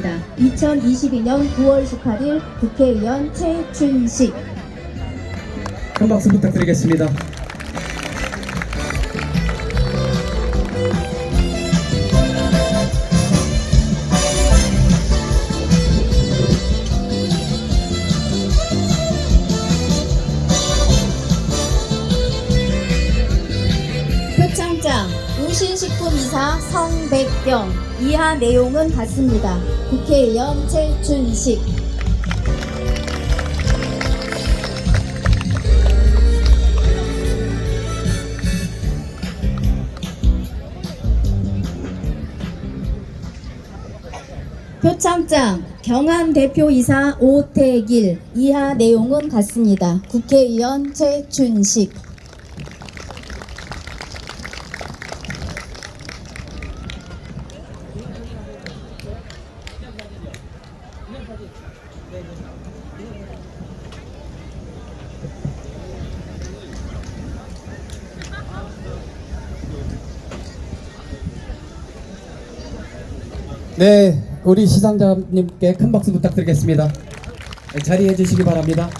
받습니다. 2022년 9월 18일 국회의원 최춘식 큰 박수 부탁드리겠습니다. 표창장 우신식품 이사 성백경 이하 내용은 같습니다. 국회의원 최춘식 표창장 경암 대표이사 오태길 이하 내용은 같습니다. 국회의원 최춘식 네, 우리 시상자님께 큰 박수 부탁드리겠습니다. 네, 자리해 주시기 바랍니다.